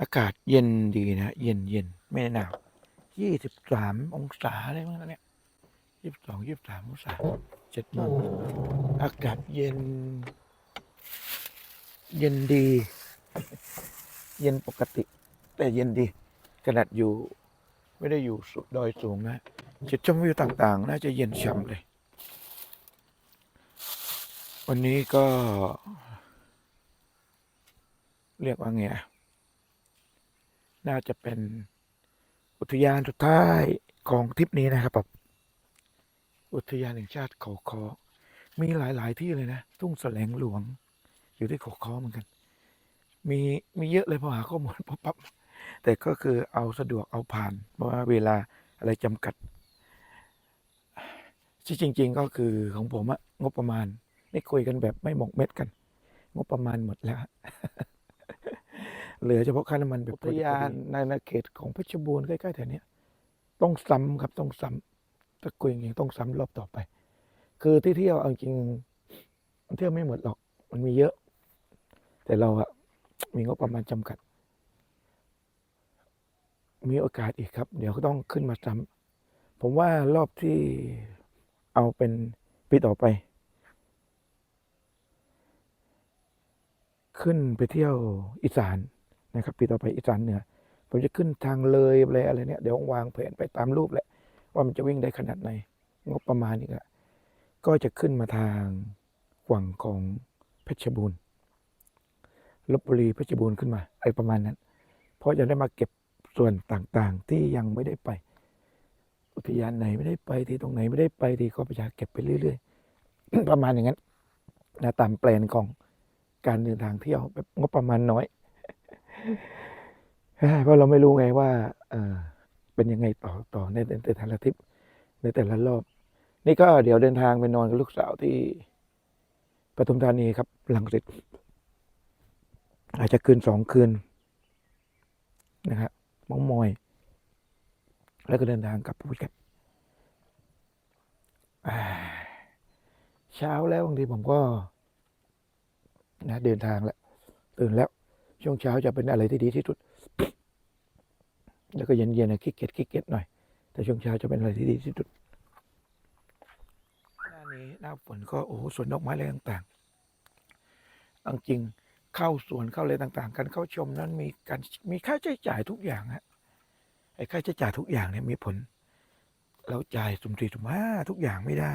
อากาศเย็นดีนะ เย็นเย็นไม่หนาวยี่สิบสามองศาได้มั้งเนี่ยยี่สิบสองยี่สิบสามองศาเจ็ดโมงอากาศเย็น เย็นดี เย็นปกติ แต่เย็นดี ขนาดอยู่ ไม่ได้อยู่สุดดอยสูงนะจุดชมวิวต่างๆ น่าจะเย็นฉ่ำเลย วันนี้ก็ เรียกว่าไงอะ น่าจะเป็นอุทยานสุดท้ายของทริปนี้นะครับแบบอุทยานแห่งชาติเขาคอมีหลาย ๆ ที่เลยนะ ทุ่งแสลงหลวง อยู่ที่เขาคอเหมือนกัน มีมีเยอะเลยพอหาข้อมูลปั๊บปั๊บแต่ก็คือเอาสะดวกเอาผ่าน เพราะว่าเวลาอะไรจำกัด ที่จริง ๆ ก็คือของผมอะงบประมาณนี่คุยกันแบบไม่หมกเม็ดกัน งบประมาณหมดแล้ว เหลือเฉพาะค่าน้ำมันแบบอุทยานในนาเขตของเพชรบูรณ์ใกล้ๆแถวเนี้ยต้องซ้ำครับต้องซ้ำถ้าคุยอย่างนี้ต้องซ้ำรอบต่อไป คือที่เที่ยวเอาจริงเที่ยวไม่หมดหรอก มันมีเยอะ แต่เราอะมีงบประมาณจำกัด มีโอกาสอีกครับ เดี๋ยวก็ต้องขึ้นมาซ้ำผมว่ารอบที่เอาเป็นปีต่อไปขึ้นไปเที่ยวอีสาน นะครับปีต่อไปอีสานเหนือ ผมจะขึ้นทางเลยอะไรอะไรเนี่ยเดี๋ยววางแผนไปตามรูปแหละว่ามันจะวิ่งได้ขนาดไหน งบประมาณนี่ก็ก็จะขึ้นมาทางฝั่งของเพชรบูรณ์ลบบุรีเพชรบูรณ์ขึ้นมาไอประมาณนั้น เพราะจะได้มาเก็บส่วนต่างๆ ที่ยังไม่ได้ไป อุทยานไหนไม่ได้ไปที่ตรงไหนไม่ได้ไปที่ก็พยายามเก็บไปเรื่อย ๆ ประมาณอย่างนั้นนะตามแปลนของการเดินทางเที่ยวแบบงบประมาณน้อย เพราะเราไม่รู้ไงว่าเป็นยังไงต่อต่อในในแต่ละทริปในแต่ละรอบ นี่ก็เดี๋ยวเดินทางไปนอนกับลูกสาวที่ปทุมธานีครับหลังเสร็จอาจจะคืนสองคืนนะครับมองมอย แล้วก็เดินทางกลับภูเก็ตเช้าแล้วบางทีผมก็นะเดินทางแล้วตื่นแล้ว ช่วงเช้าจะเป็นอะไรที่ดีที่สุด แล้วก็เย็นๆนะขี้เกียจขี้เกียจหน่อย แต่ช่วงเช้าจะเป็นอะไรที่ดีที่สุด หน้านี้หน้าฝนก็โอ้โหสวนดอกไม้อะไรต่างๆจริงเข้าสวนเข้าอะไรต่าง ๆ การเข้าชมนั้นมีการมีค่าใช้จ่ายทุกอย่างฮะไอ้ค่าใช้จ่ายทุกอย่างเนี่ยมีผล เราจ่ายสุ่มสี่สุ่มห้าทุกอย่างไม่ได้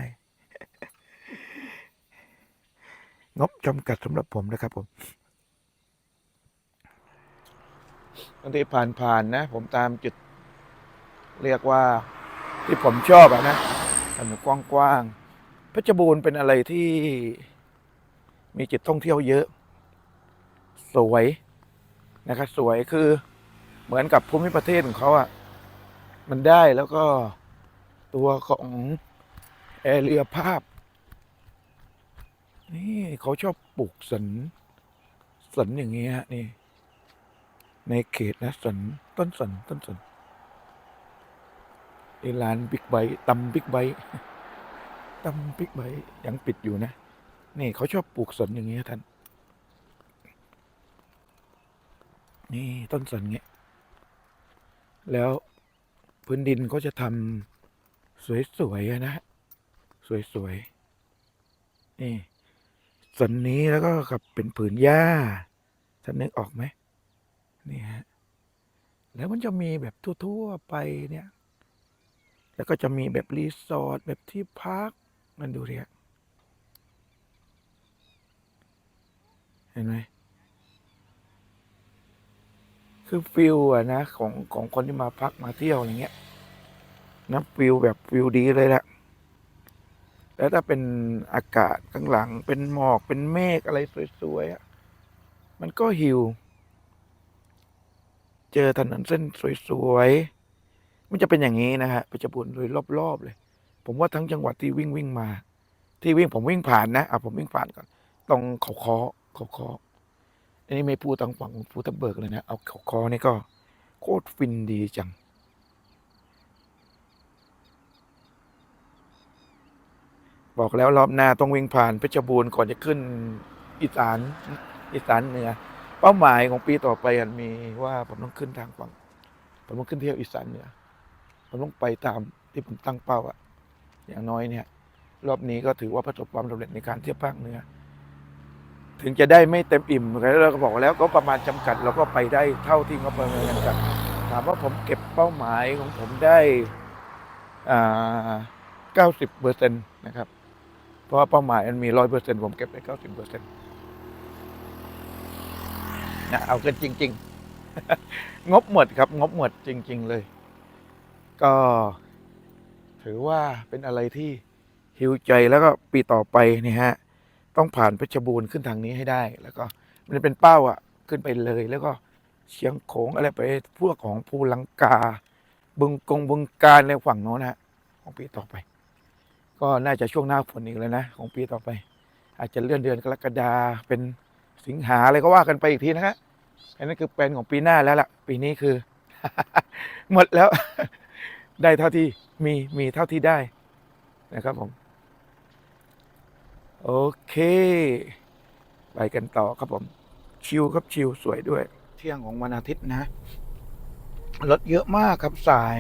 งบจำกัดสำหรับผมนะครับผม บางทีผ่านๆนะ ผมตามจุด เรียกว่าที่ผมชอบอะนะถนนกว้างๆเพชรบูรณ์เป็นอะไรที่มีจุดท่องเที่ยวเยอะ สวยนะครับสวยคือเหมือนกับภูมิประเทศของเขาอะมันได้แล้วก็ตัวของแอเรียภาพ นี่เขาชอบปลูกสนสนอย่างนี้ฮะนี่ ในเขตนะสนต้นสนต้นสนนี่ร้านบิ๊กไบค์ตำบิ๊กไบค์ตำบิ๊กไบค์ยังปิดอยู่นะ นี่เขาชอบปลูกสนอย่างนี้ท่าน นี่ต้นสนเงี้ย แล้วพื้นดินก็จะทำสวยๆอะนะ สวยๆ นี่สนนี้แล้วก็กับเป็นผืนหญ้าท่านนึกออกไหม นี่ฮะแล้วมันจะมีแบบทั่วๆไปเนี่ย แล้วก็จะมีแบบรีสอร์ทแบบที่พักมันดูเรียเห็นไหมคือฟิลอะนะของของคนที่มาพักมาเที่ยวอย่างเงี้ยนะฟิลแบบฟิลดีเลยแหละแล้วถ้าเป็นอากาศข้างหลังเป็นหมอกเป็นเมฆอะไรสวยๆอะมันก็หิว เจอถนนเส้นสวยๆ มันจะเป็นอย่างนี้นะฮะเพชรบูรณ์โดยรอบๆเลย ผมว่าทั้งจังหวัดที่วิ่งวิ่งมา ที่วิ่งผมวิ่งผ่านนะอะผมวิ่งผ่านก่อนตรงเขาคอเขาคออันนี้ไม่พูดทางฝั่งภูทับเบิกเลยนะเอาเขาคอนี่ก็โคตรฟินดีจังบอกแล้วรอบหน้าต้องวิ่งผ่านเพชรบูรณ์ก่อนจะขึ้นอีสานอีสานเหนือ เป้าหมายของปีต่อไปอันมีว่าผมต้องขึ้นทางฝั่งผมต้องขึ้นเที่ยวอีสานเหนือผมต้องไปตามที่ผมตั้งเป้าอะอย่างน้อยเนี่ย รอบนี้ก็ถือว่าประสบความสำเร็จในการเที่ยวภาคเหนือถึงจะได้ไม่เต็มอิ่มแล้วเราก็บอกแล้วก็ประมาณจำกัดเราก็ไปได้เท่าที่งบประมาณจำกัดถามว่าผมเก็บเป้าหมายของผมได้อ่าเก้าสิบเปอร์เซ็นต์นะครับ เพราะว่าเป้าหมายมันมีร้อยเปอร์เซ็นต์ผมเก็บไปเก้าสิบเปอร์เซ็นต์ นะเอากันจริง ๆ งบหมดครับ งบหมดจริง ๆ เลย ก็ ถือว่าเป็นอะไรที่หิวใจแล้วก็ปีต่อไปนี่ฮะ ต้องผ่านเพชรบูรณ์ขึ้นทางนี้ให้ได้ แล้วก็มันเป็นเป้าอะขึ้นไปเลยแล้วก็เชียงโขงอะไรไปพวกของภูลังกา บึงกงบึงการอะไรฝั่งโน้นฮะ ของปีต่อไป ก็น่าจะช่วงหน้าฝนอีกแล้วนะ ของปีต่อไป อาจจะเลื่อนเดือนกรกฎาเป็น สิงหาอะไรก็ว่ากันไปอีกทีนะฮะอันนั้นคือเป็นของปีหน้าแล้วล่ะ ปีนี้คือ หมดแล้ว ได้เท่าที่มีมีเท่าที่ได้นะครับผม โอเค ไปกันต่อครับผม ชิลครับชิลสวยด้วย เที่ยงของวันอาทิตย์นะรถเยอะมากครับสาย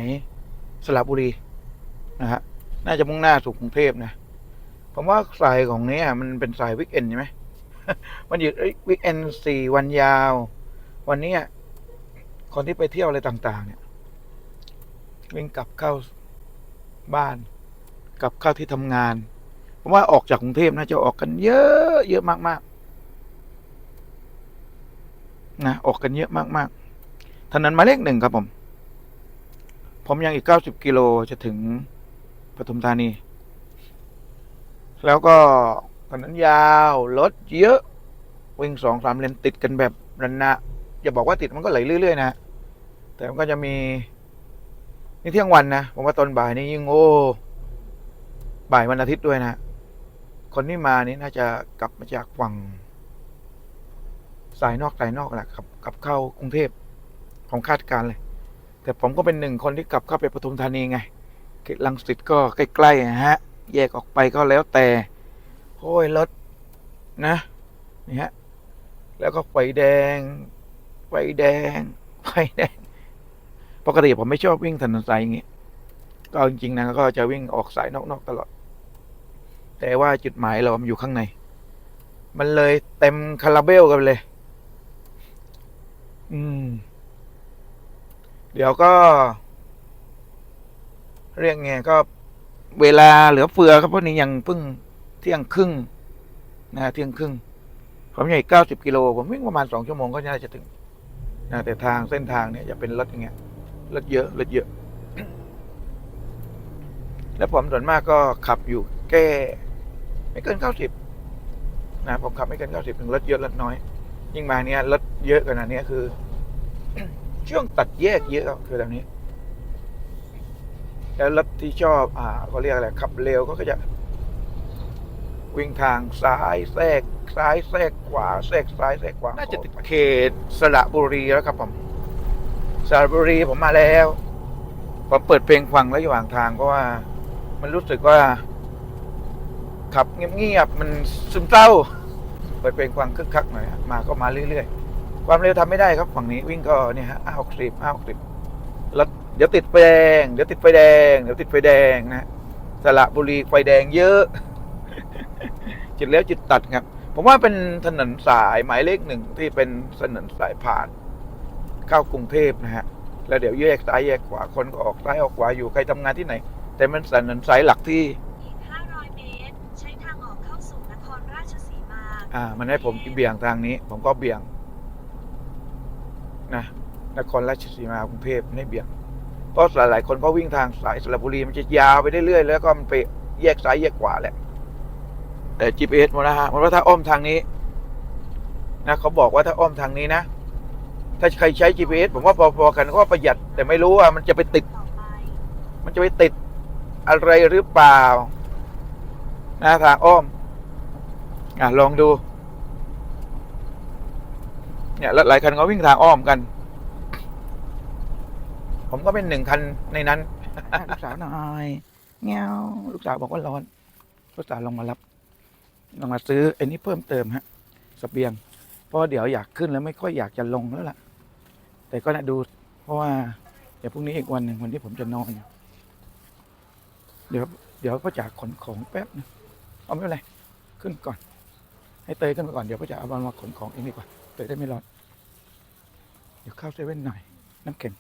สระบุรีนะฮะน่าจะมุ่งหน้าสู่กรุงเทพนะผมว่าสายของนี้มันเป็นสายวิกเอนใช่ไหม มันอยู่วิกเอนสี่วันยาว วันนี้คนที่ไปเที่ยวอะไรต่าง ๆ เนี่ย วิ่งกลับเข้าบ้าน กลับเข้าที่ทำงานผมว่าออกจากกรุงเทพน่าจะออกกันเยอะเยอะมากๆนะออกกันเยอะมากๆถนนมาเลขหนึ่งครับผม ผมยังอีกเก้าสิบกิโลจะถึงปทุมธานี แล้วก็ ถนนยาวรถเยอะ วิ่งสองสามเลนติดกันแบบระนะอย่าบอกว่าติดมันก็ไหลเรื่อยๆนะ แต่มันก็จะมีนี่เที่ยงวันนะผมว่าตอนบ่ายนี่ยิ่งโอ้บ่ายวันอาทิตย์ด้วยนะ คนที่มานี่น่าจะกลับมาจากฝั่งสายนอกสายนอกแหละขับกลับเข้ากรุงเทพผมคาดการเลย แต่ผมก็เป็นหนึ่งคนที่กลับเข้าไปปทุมธานีไงเขตลังสิตก็ใกล้ๆนะฮะ แยกออกไปก็แล้วแต่ โอ้ยรถนะนี่ฮะแล้วก็ไฟแดง ไฟแดง ไฟแดง ปกติผมไม่ชอบวิ่งถนนสายอย่างเงี้ยก็จริงๆนะก็จะวิ่งออกสายนอกๆตลอด แต่ว่าจุดหมายเรามันอยู่ข้างใน มันเลยเต็มคาราเบลกันเลย อืม เดี๋ยวก็ เรียกไงก็เวลาเหลือเฟือครับเพราะนี้ยังเพิ่ง เที่ยงครึ่งนะเที่ยงครึ่งผมใหญ่เก้าสิบกิโลผมวิ่งประมาณสองชั่วโมงก็น่าจะถึงนะแต่ทางเส้นทางเนี่ยจะเป็นรถอย่างเงี้ยรถเยอะรถเยอะ แล้วผมส่วนมากก็ขับอยู่แก้ไม่เกินเก้าสิบนะผมขับไม่เกินเก้าสิบถึงรถเยอะรถน้อย ยิ่งมาเนี้ยรถเยอะขนาดนี้คือ ช่วงตัดแยกเยอะคือแบบนี้ แล้วรถที่ชอบ อ่าเขาเรียกอะไรขับเร็วก็จะ วิ่งทางซ้ายแทรกซ้ายแทรกขวาแทรกซ้ายแทรกขวาน่าจะติดเขตสระบุรีแล้วครับผมสระบุรีผมมาแล้วผมเปิดเพลงฟังแล้วระหว่างทางเพราะว่า มันรู้สึกว่า ขับเงียบๆมันซึมเศร้า เปิดเพลงฟังคึกคักหน่อยฮะมาก็มาเรื่อยๆ ความเร็วทำไม่ได้ครับฝั่งนี้วิ่งก็เนี่ยฮะอ้าวสิบอ้าวสิบแล้วเดี๋ยวติดไฟแดง เดี๋ยวติดไฟแดง เดี๋ยวติดไฟแดงนะสระบุรีไฟแดงเยอะ จุดแล้วจุดตัดครับ ผมว่าเป็นถนนสายหมายเลขหนึ่งที่เป็นถนนสายผ่าน เข้ากรุงเทพนะฮะ แล้วเดี๋ยวแยกซ้ายแยกขวาคนก็ออกซ้ายออกขวาอยู่ใครทำงานที่ไหน แต่มันถนนสายหลักที่อีก500เมตรใช้ทางออกเข้าสู่นครราชสีมา อ่า มันให้ผมเบี่ยงทางนี้ ผมก็เบี่ยงนะนครราชสีมากรุงเทพไม่ให้เบี่ยงเพราะหลายๆคนก็วิ่งทางสายสระบุรีมันจะยาวไปเรื่อยๆแล้วก็มันไปแยกซ้ายแยกขวาแหละ แต่ GPS มันนะฮะมันว่าถ้าอ้อมทางนี้นะเขาบอกว่าถ้าอ้อมทางนี้นะ ถ้าใครใช้ GPS ผมว่าพอๆกันก็ประหยัดแต่ไม่รู้ว่ามันจะไปติด มันจะไปติดอะไรหรือเปล่านะทางอ้อมอะลองดู เนี่ยหลายคันก็วิ่งทางอ้อมกัน ผมก็เป็นหนึ่งคันในนั้นลูกสาวหน่อยเงี้ยวลูกสาวบอกว่าร้อนลูกสาวลงมารับ ลงมาซื้อไอ้นี้เพิ่มเติมฮะสเสบียง เพราะเดี๋ยวอยากขึ้นแล้วไม่ค่อยอยากจะลงแล้วล่ะ แต่ก็นะดู เพราะว่าเดี๋ยวพรุ่งนี้อีกวันหนึ่งวันที่ผมจะนอน เดี๋ยว เดี๋ยวก็จะขนของแป๊บนึงเอาไม่เป็นไร ขึ้นก่อน ให้เตยขึ้นไปก่อนเดี๋ยวก็จะเอาบอลมาขนของเองดีกว่าเตยได้ไม่ร้อนเดี๋ยวเข้าเซเว่นหน่อย น้ำแข็ง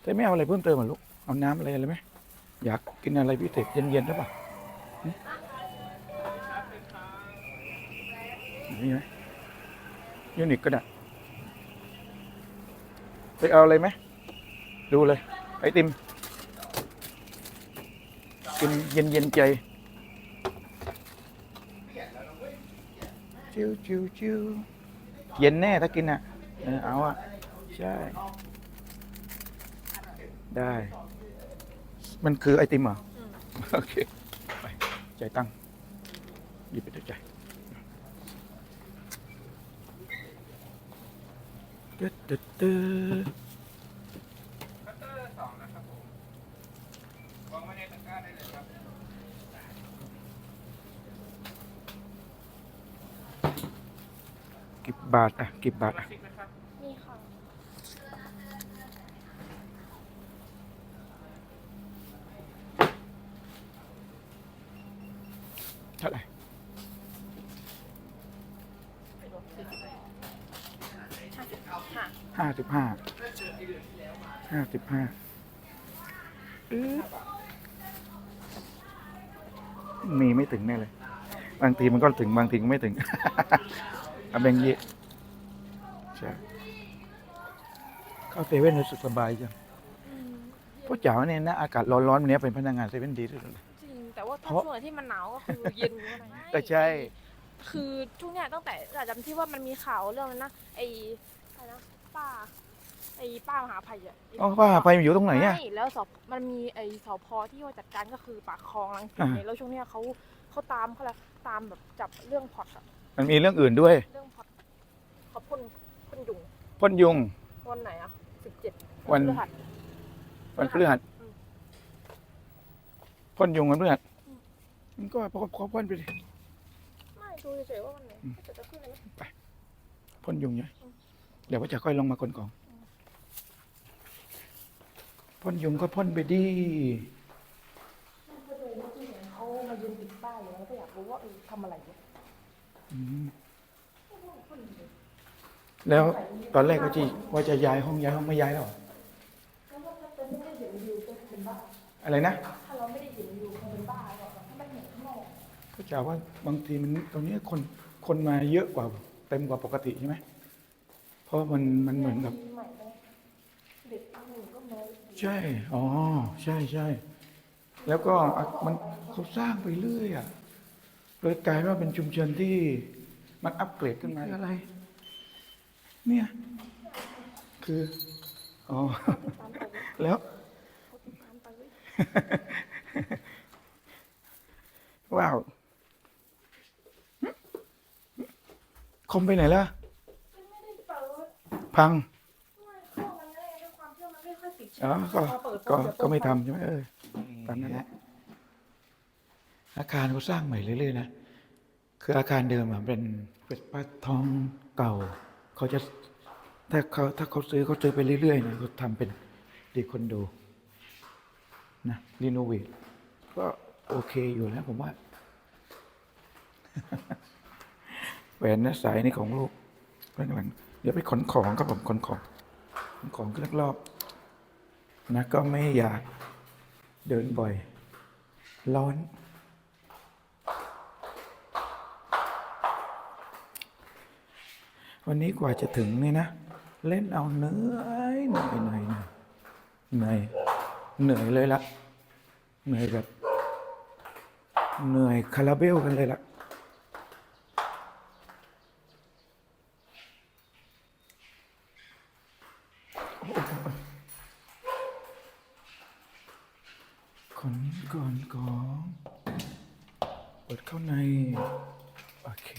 เตยไม่เอาอะไรเพิ่มเติมหรอลูกเอาน้ำอะไรอะไรไหมอยากกินอะไรพิเศษเย็นๆหรือเปล่า มีไหมยูนิคก็ได้ไปเอาอะไรไหมดูเลย ไอติมกินเย็นเย็นๆใจชิวชิวชิวเย็นแน่ถ้ากินอะเออเอาอะ ใช่ ได้ มันคือไอติมเหรออโอเค ไปจ่ายตังค์หยิบไปด้วยจ่ ตึ๊ดตึ๊ดตึ๊ดกี่บาทอะกี่บาทอะค่ะ เท่าไหร่ ค่ะ ห้า สิบห้าห้าสิบห้ามีไม่ถึงแน่เลย บางทีมันก็ถึงบางทีก็ไม่ถึงเอาแบงค์ยี่ใช่เข้าเซเว่นรู้สึกสบายจังเพราะจ๋าเนี่ยนะอากาศร้อนๆวันนี้เป็นพนักงานเซเว่นดีที่สุดเลยจริงแต่ว่าถ้าเพราะช่วงไหนที่มันหนาวก็คือเย็นกว่านั้นก็ใช่ คือช่วงเนี้ยตั้งแต่อาจำที่ว่ามันมีข่าวเรื่องนั้นนะไอ้อะไรนะ ป้าไอ้ป้ามหาภัยอะไอ๋อว่าไปอยู่ตรงไหนอะใช่แล้วสอบมันมีไอ้สพที่ว่าจัดการก็คือปากคลองลังสิตอ่า เนี่ยแล้วช่วงเนี้ยเขาเขาตามเขาแล้วตามแบบจับเรื่องพอร์ตอะมันมีเรื่องอื่นด้วยเรื่องพอร์ตเขาพ่นพ่นยุงพ่นยุง วันไหนอะสิบเจ็ดวันพฤหัส วันพฤหัสอืม พ่นยุงวันพฤหัสอืมมันก็พอพอพ่นไปดิไม่ดูเฉยๆว่าวันไหนจะจะขึ้นอะไรไหมพ่นยุงไงอืม เดี๋ยวว่าจะค่อยลงมาคนของพ่นยุงก็พ่นไปดิเขามายืนติดป้ายอยู่แล้วก็อยากรู้ว่าเออทำอะไรอยู่อืมแล้วตอนแรกว่าจะว่าจะย้ายห้องย้ายห้องไม่ย้ายแล้วเหรออะไรนะถ้าเราไม่ได้เห็นอยู่คงเป็นบ้าหรอกถ้ามันเห็นข้างนอกก็จะว่าบางทีมันตรงนี้คนคนมาเยอะกว่าเต็มกว่าปกติใช่ไหม เพราะมันมันเหมือนกับปีใหม่เลยเด็กหนึ่งก็น้อยใช่ อ๋อ ใช่ใช่ แล้วก็อะมันเขาสร้างไปเรื่อยอะเลยกลายว่าเป็นชุมชนที่มันอัปเกรดขึ้นมาอะไร เนี่ย คือ อ๋อตามไปเลยแล้วตามไปเลยว้าวคอมไปไหนล่ะไม่ได้เปิด พังไม่เข้ามันไม่ได้ด้วยความที่มันไม่ค่อยติดใช่อ๋อไหมก็พอเปิดก็ปุ๊บก็ไม่เดี๋ยวทำใช่ไหมเออตามนั้นแหละอาคารเขาสร้างใหม่เรื่อยๆนะคืออาคารเดิมอะเป็นเป็นป้าทองเก่าเขาจะถ้าเขาถ้าเขาซื้อเขาซื้อไปเรื่อยๆนะเขาทำเป็นดีคอนโดนะรีโนเวทก็โอเคอยู่แล้วผมว่าแหวนนะสายนี่ของลูกข้างหลัง เดี๋ยวไปขนของครับผมขนของขนของขึ้นรอบๆนะก็ไม่อยากเดินบ่อย ร้อน วันนี้กว่าจะถึงนี่นะ เล่นเอาเหนื่อยเหนื่อยเหนื่อยเหนื่อยเหนื่อยเลยละเหนื่อยแบบเหนื่อยคาราเบลกันเลยละนก่อนของเปิดเข้าใน โอเค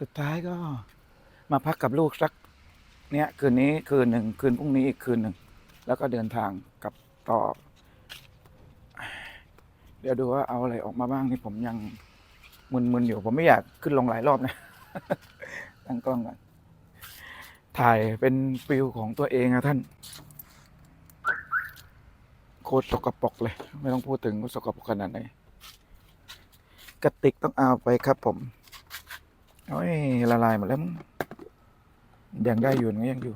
สุดท้ายก็มาพักกับลูกสักเนี่ยคืนนี้คืนหนึ่งคืนพรุ่งนี้อีกคืนหนึ่งแล้วก็เดินทางกลับต่อ เดี๋ยวดูว่าเอาอะไรออกมาบ้างนี่ผมยังมึนๆอยู่ ผมไม่อยากขึ้นลงหลายรอบนะตั้งกล้องก่อนถ่ายเป็นฟิลของตัวเองอะท่าน โคตรสกปรกเลย ไม่ต้องพูดถึงว่าสกปรกขนาดไหนกระติกต้องเอาไปครับผม โอ้ยละลายหมดแล้วมั้งยังได้อยู่นะยังอยู่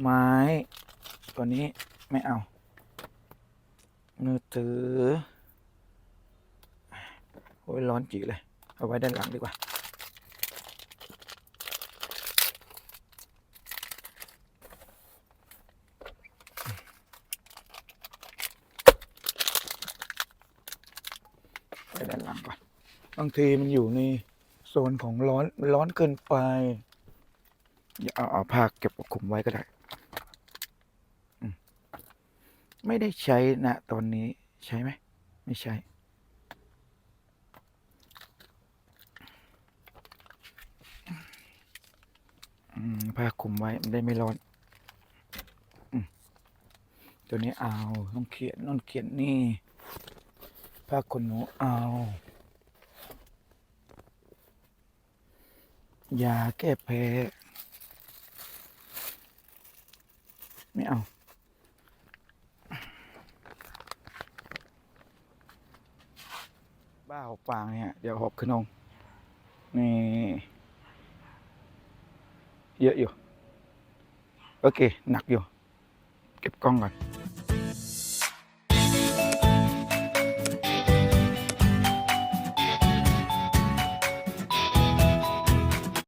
ไม้ตัวนี้ไม่เอามือถือ โอ้ยร้อนจีเลย เอาไว้ด้านหลังดีกว่า ไปด้านหลังก่อน บางทีมันอยู่ในโซนของร้อนร้อนเกินไปอย่าเอาเอาผ้าเก็บคุมไว้ก็ได้ ไม่ได้ใช้นะตอนนี้ใช้ไหม ไม่ใช่ผ้าคลุมไว้มันได้ไม่ร้อนอตัวนี้เอาต้องเขียนต้องเขียนนี่ผ้าขนหนูเอา ยาแก้แพ้ ไม่เอา บ้าหอบฟางเนี่ย เดี๋ยวหอบขึ้นลงนี่ เยอะอยู่ โอเค หนักอยู่ เก็บกล้องก่อน